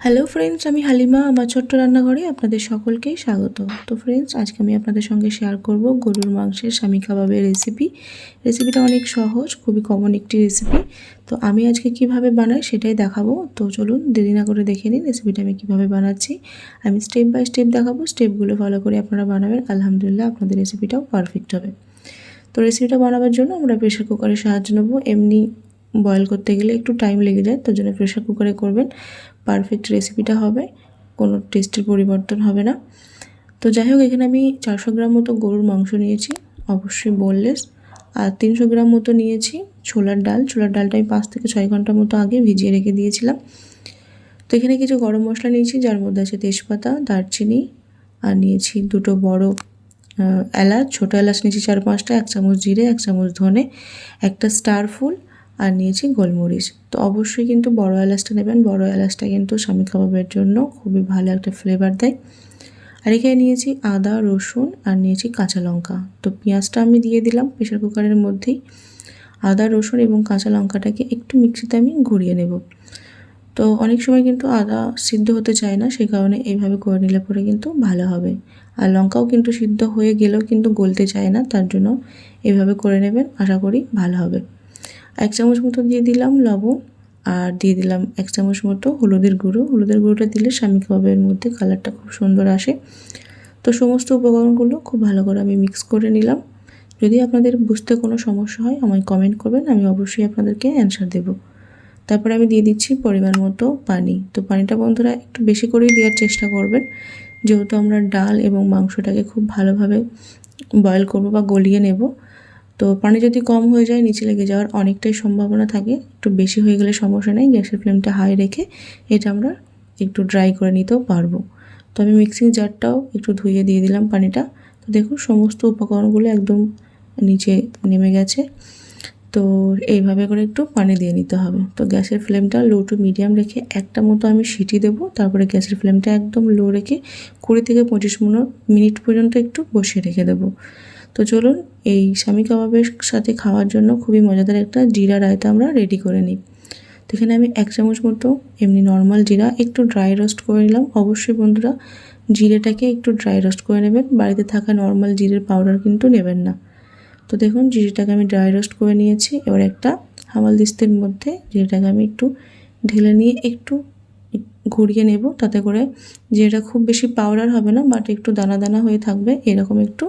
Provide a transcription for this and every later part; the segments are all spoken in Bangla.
হ্যালো ফ্রেন্ডস আমি হালিমা, আমার ছোট্ট রান্নাঘরে আপনাদের সকলকেই স্বাগত। তো ফ্রেন্ডস আজকে আমি আপনাদের সঙ্গে শেয়ার করব গরুর মাংসের স্বামী কাবাবের রেসিপি রেসিপিটা অনেক সহজ, খুবই কমন একটি রেসিপি তো আমি আজকে কীভাবে বানাই সেটাই দেখাবো। তো চলুন, দেরি না করে দেখে নিন রেসিপিটা আমি কীভাবে বানাচ্ছি। আমি স্টেপ বাই স্টেপ দেখাবো স্টেপগুলো ফলো করে আপনারা বানাবেন। আলহামদুলিল্লাহ, আপনাদের রেসিপিটাও পারফেক্ট হবে। তো রেসিপিটা বানাবার জন্য আমরা প্রেশার কুকারের সাহায্য নেব। এমনি বয়েল করতে গেলে একটু টাইম লেগে যায়, তার জন্য প্রেশার কুকারে করবেন। পারফেক্ট রেসিপিটা হবে, কোনো টেস্টের পরিবর্তন হবে না। তো যাই হোক, এখানে আমি চারশো গ্রাম মতো গরুর মাংস নিয়েছি, অবশ্যই বোনলেস আর তিনশো গ্রাম মতো নিয়েছি ছোলার ডাল। ছোলার ডালটা আমি পাঁচ থেকে ছয় ঘণ্টা মতো আগে ভিজিয়ে রেখে দিয়েছিলাম। তো এখানে কিছু গরম মশলা নিয়েছি, যার মধ্যে আছে তেজপাতা, দারচিনি, আর নিয়েছি দুটো বড় এলাচ। ছোটো এলাচ নিয়েছি চার পাঁচটা, এক চামচ জিরে, এক চামচ ধনে, একটা স্টার ফুল আর নিয়েছি গোলমরিচ। তো অবশ্যই কিন্তু বড় এলাচটা নেবেন। বড় এলাচটা কিন্তু স্বামী কাবাবের জন্য খুবই ভালো একটা ফ্লেভার দেয়। আর এখানে নিয়েছি আদা, রসুন আর নিয়েছি কাঁচা লঙ্কা। তো পেঁয়াজটা আমি দিয়ে দিলাম প্রেশার কুকারের মধ্যেই। আদা, রসুন এবং কাঁচা লঙ্কাটাকে একটু মিক্সিতে আমি ঘুরিয়ে নেব। তো অনেক সময় কিন্তু আদা সিদ্ধ হতে চায় না সেই কারণে এইভাবে করে নিলে পরে কিন্তু ভালো হবে। আর লঙ্কাও কিন্তু সিদ্ধ হয়ে গেলেও কিন্তু গলতে চায় না, তার জন্য এভাবে করে নেবেন। আশা করি ভালো হবে। এক চামচ মতো দিয়ে দিলাম লবণ আর দিয়ে দিলাম এক চামচ মতো হলুদের গুঁড়ো। হলুদের গুঁড়োটা দিলে স্বামী কাবাবের মধ্যে কালারটা খুব সুন্দর আসে। তো সমস্ত উপকরণগুলো খুব ভালো করে আমি মিক্স করে নিলাম। যদি আপনাদের বুঝতে কোনো সমস্যা হয় আমায় কমেন্ট করবেন, আমি অবশ্যই আপনাদেরকে অ্যান্সার দেব। তারপরে আমি দিয়ে দিচ্ছি পরিমাণ মতো পানি। তো পানিটা বন্ধুরা একটু বেশি করেই দেওয়ার চেষ্টা করবেন। যেহেতু আমরা ডাল এবং মাংসটাকে খুব ভালোভাবে বয়েল করব বা গলিয়ে নেব তো পানি যদি কম হয়ে যায়, নিচে লেগে যাওয়ার অনেকটাই সম্ভাবনা থাকে। একটু বেশি হয়ে গেলে সমস্যা নেই, গ্যাসের ফ্লেমটা হাই রেখে এটা আমরা একটু ড্রাই করে নিতেও পারব। তো আমি মিক্সিং জারটাও একটু ধুয়ে দিয়ে দিলাম পানিটা। তো দেখুন, সমস্ত উপকরণগুলো একদম নিচে নেমে গেছে। তো এইভাবে করে একটু পানি দিয়ে নিতে হবে। তো গ্যাসের ফ্লেমটা লো টু মিডিয়াম রেখে একটা মতো আমি সিটি দেবো। তারপরে গ্যাসের ফ্লেমটা একদম লো রেখে কুড়ি থেকে পঁচিশ মিনিট পর্যন্ত একটু বসিয়ে রেখে দেবো। তো চলুন, এই স্বামী কাবাবের সাথে খাওয়ার জন্য খুবই মজাদার একটা জিরা রায়তা আমরা রেডি করে নিই। তো এখানে আমি এক চামচ মতো এমনি নর্মাল জিরা একটু ড্রাই রোস্ট করে নিলাম। অবশ্যই বন্ধুরা, জিরেটাকে একটু ড্রাই রোস্ট করে নেবেন। বাড়িতে থাকা নর্মাল জিরের পাউডার কিন্তু নেবেন না। তো দেখুন, জিরেটাকে আমি ড্রাই রোস্ট করে নিয়েছি। এবার একটা হামাল দিস্তের মধ্যে জিরেটাকে আমি একটু ঢেলে নিয়ে একটু ঘুরিয়ে নেব। তাতে করে জিরেটা খুব বেশি পাউডার হবে না বাট একটু দানা দানা হয়ে থাকবে। এরকম একটু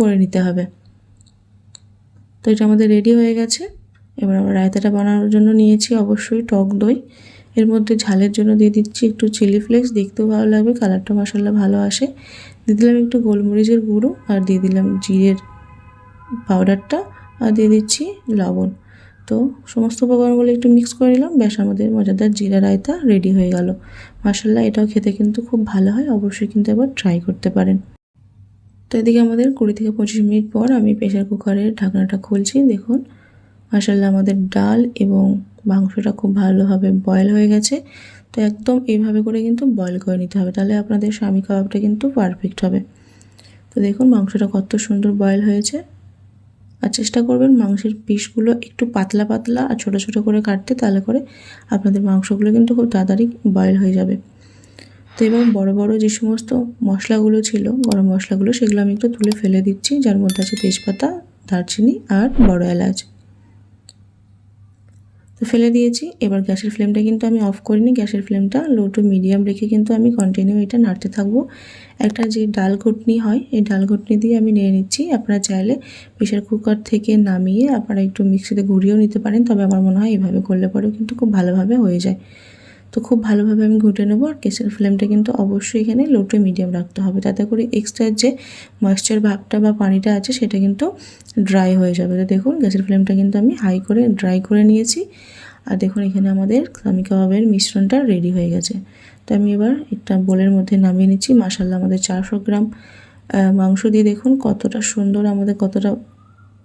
করে নিতে হবে। তো এটা আমাদের রেডি হয়ে গেছে। এবার আমরা রায়তাটা বানানোর জন্য নিয়েছি অবশ্যই টক দই। এর মধ্যে ঝালের জন্য দিয়ে দিচ্ছি একটু চিলি ফ্লেক্স দেখতেও ভালো লাগবে কালারটা মশলা ভালো আসে। দিয়ে দিলাম একটু গোলমরিচের গুঁড়ো আর দিয়ে দিলাম জিরের পাউডারটা আর দিয়ে দিচ্ছি লবণ। তো সমস্ত উপকরণগুলো একটু মিক্স করে নিলাম, ব্যাস আমাদের মজাদার জিরা রায়তা রেডি হয়ে গেল। মাসাল্লাহ এটাও খেতে কিন্তু খুব ভালো হয়, অবশ্যই কিন্তু এবার ট্রাই করতে পারেন। তো এদিকে আমাদের কুড়ি থেকে পঁচিশ মিনিট পর আমি প্রেশার কুকারের ঢাকনাটা খুলছি, দেখুন। মাসাল্লাহ আমাদের ডাল এবং মাংসটা খুব ভালোভাবে বয়েল হয়ে গেছে। তো একদম এইভাবে করে কিন্তু বয়েল করে নিতে হবে, তাহলে আপনাদের স্বামী কাবাবটা কিন্তু পারফেক্ট হবে। তো দেখুন, মাংসটা কত সুন্দর বয়েল হয়েছে। আর চেষ্টা করবেন মাংসের পিসগুলো একটু পাতলা পাতলা আর ছোটো ছোটো করে কাটতে, তাহলে করে আপনাদের মাংসগুলো কিন্তু খুব তাড়াতাড়ি বয়েল হয়ে যাবে। তো এবং বড় বড় যে সমস্ত মশলাগুলো ছিল, গরম মশলাগুলো, সেগুলো আমি একটু তুলে ফেলে দিচ্ছি। যার মধ্যে আছে তেজপাতা, দারচিনি আর বড় এলাচ। তো ফেলে দিয়েছি। এবার গ্যাসের ফ্লেমটা কিন্তু আমি অফ করিনি। গ্যাসের ফ্লেমটা লো টু মিডিয়াম রেখে কিন্তু আমি কন্টিনিউ এটা নাড়তে থাকব। একটা যে ডাল ঘুটনি হয়, এই ডাল ঘুটনি দিয়ে আমি নিয়ে নিচ্ছি। আপনারা চাইলে প্রেশার কুকার থেকে নামিয়ে আপনারা একটু মিক্সিতে ঘুরিয়েও নিতে পারেন। তবে আমার মনে হয় এভাবে করলে পরেও কিন্তু খুব ভালোভাবে হয়ে যায়। তো খুব ভালোভাবে আমি ঘুটে নেব আর গ্যাসের ফ্লেমটা কিন্তু অবশ্যই এখানে লো টু মিডিয়াম রাখতে হবে। তাতে করে এক্সট্রা যে ময়েশ্চার ভাবটা বা পানিটা আছে, সেটা কিন্তু ড্রাই হয়ে যাবে। তো দেখুন, গ্যাসের ফ্লেমটা কিন্তু আমি হাই করে ড্রাই করে নিয়েছি। আর দেখুন, এখানে আমাদের সামি কাবাবের মিশ্রণটা রেডি হয়ে গেছে। তো আমি এবার একটা বোলের মধ্যে নামিয়ে নিচ্ছি। মাসাল্লাহ আমাদের চারশো গ্রাম মাংস দিয়ে দেখুন কতটা সুন্দর, আমাদের কতটা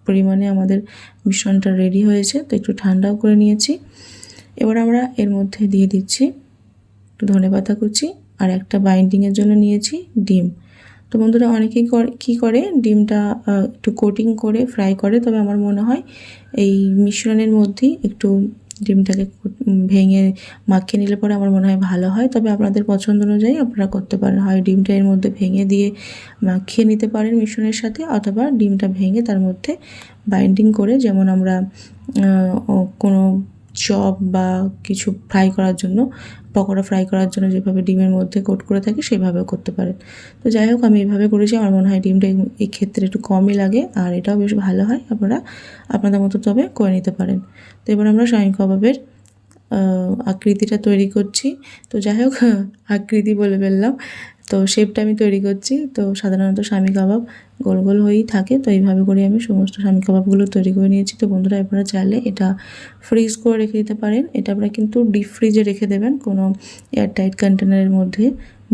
পরিমাণে আমাদের মিশ্রণটা রেডি হয়েছে। তো একটু ঠান্ডাও করে নিয়েছি। এবার আমরা এর মধ্যে দিয়ে দিচ্ছি একটু ধনে পাতা কুচি আর একটা বাইন্ডিংয়ের জন্য নিয়েছি ডিম। তো বন্ধুরা অনেকেই কী করে? ডিমটা একটু কোটিং করে ফ্রাই করে, তবে আমার মনে হয় এই মিশ্রণের মধ্যেই একটু ডিমটাকে ভেঙে মাখিয়ে নিলে পরে আমার মনে হয় ভালো হয়। তবে আপনাদের পছন্দ অনুযায়ী আপনারা করতে পারেন। হয় ডিমটা এর মধ্যে ভেঙে দিয়ে মাখিয়ে নিতে পারেন মিশ্রণের সাথে, অথবা ডিমটা ভেঙে তার মধ্যে বাইন্ডিং করে, যেমন আমরা কোনো চপ বা কিছু ফ্রাই করার জন্য, পকোড়া ফ্রাই করার জন্য যেভাবে ডিমের মধ্যে কোট করে থাকি সেভাবেও করতে পারেন। তো যাই হোক, আমি এভাবে করেছি, আমার মনে হয় ডিমটা এই- ক্ষেত্রে একটু কমই লাগে আর এটাও বেশ ভালো হয়, আপনারা, আপনাদের মতো তবে করে নিতে পারেন। তো এবার আমরা শাহি কাবাবের আকৃতিটা তৈরি করছি। তো যাই হোক, আকৃতি বলে ফেললাম। তো শেপটা আমি তৈরি করছি। তো সাধারণত স্বামী কাবাব গোল গোল হয়েই থাকে। তো এইভাবে করে আমি সমস্ত স্বামী কাবাবগুলো তৈরি করে নিয়েছি। তো বন্ধুরা আপনারা চাইলে এটা ফ্রিজ করে রেখে দিতে পারেন। এটা আপনারা কিন্তু ডিপ ফ্রিজে রেখে দেবেন কোনো এয়ারটাইট কন্টেনারের মধ্যে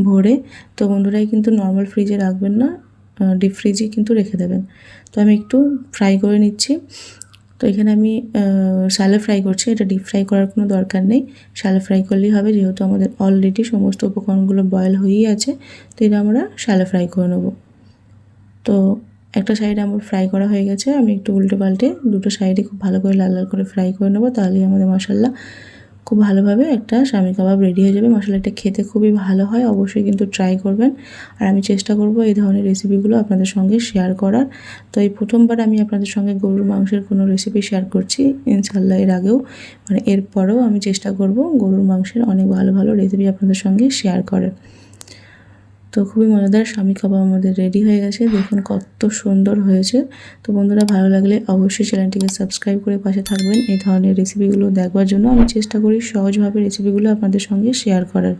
ভরে। তো বন্ধুরাই কিন্তু নর্মাল ফ্রিজে রাখবেন না ডিপ ফ্রিজে কিন্তু রেখে দেবেন। তো আমি একটু ফ্রাই করে নিচ্ছি। তো এখানে আমি শ্যালো ফ্রাই করছি। এটা ডিপ ফ্রাই করার কোনো দরকার নেই। শ্যালো ফ্রাই করলেই হবে, যেহেতু আমাদের অলরেডি সমস্ত উপকরণগুলো বয়েল হয়েই আছে। তো এটা আমরা শ্যালো ফ্রাই করে নেব। তো একটা সাইড আমার ফ্রাই করা হয়ে গেছে। আমি একটু উল্টে পাল্টে দুটো সাইডে খুব ভালো করে লাল লাল করে ফ্রাই করে নেব। তাহলেই আমাদের মশলা খুব ভালোভাবে একটা স্বামী কাবাব রেডি হয়ে যাবে। মশলাটা খেতে খুবই ভালো হয়, অবশ্যই কিন্তু ট্রাই করবেন। আর আমি চেষ্টা করব এই ধরনের রেসিপিগুলো আপনাদের সঙ্গে শেয়ার করার। তো এই প্রথমবার আমি আপনাদের সঙ্গে গরুর মাংসের কোনো রেসিপি শেয়ার করছি ইনশাল্লাহ এর আগেও। মানে এরপরেও আমি চেষ্টা করব গরুর মাংসের অনেক ভালো ভালো রেসিপি আপনাদের সঙ্গে শেয়ার করার। তো খুবই মজাদার। স্বামী কাবাব আমাদের রেডি হয়ে গেছে। দেখুন কত সুন্দর হয়েছে। তো বন্ধুরা, ভালো লাগলে অবশ্যই চ্যানেলটিকে সাবস্ক্রাইব করে পাশে থাকবেন। এই ধরনের রেসিপিগুলো দেখবার জন্য আমি চেষ্টা করি সহজভাবে রেসিপিগুলো আপনাদের সঙ্গে শেয়ার করার।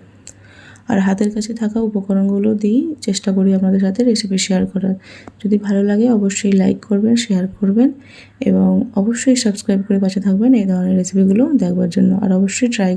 আর হাতের কাছে থাকা উপকরণগুলো দিয়েই চেষ্টা করি আপনাদের সাথে রেসিপি শেয়ার করার। যদি ভালো লাগে অবশ্যই লাইক করবেন শেয়ার করবেন এবং অবশ্যই সাবস্ক্রাইব করে পাশে থাকবেন এই ধরনের রেসিপিগুলো দেখবার জন্য। আর অবশ্যই ট্রাই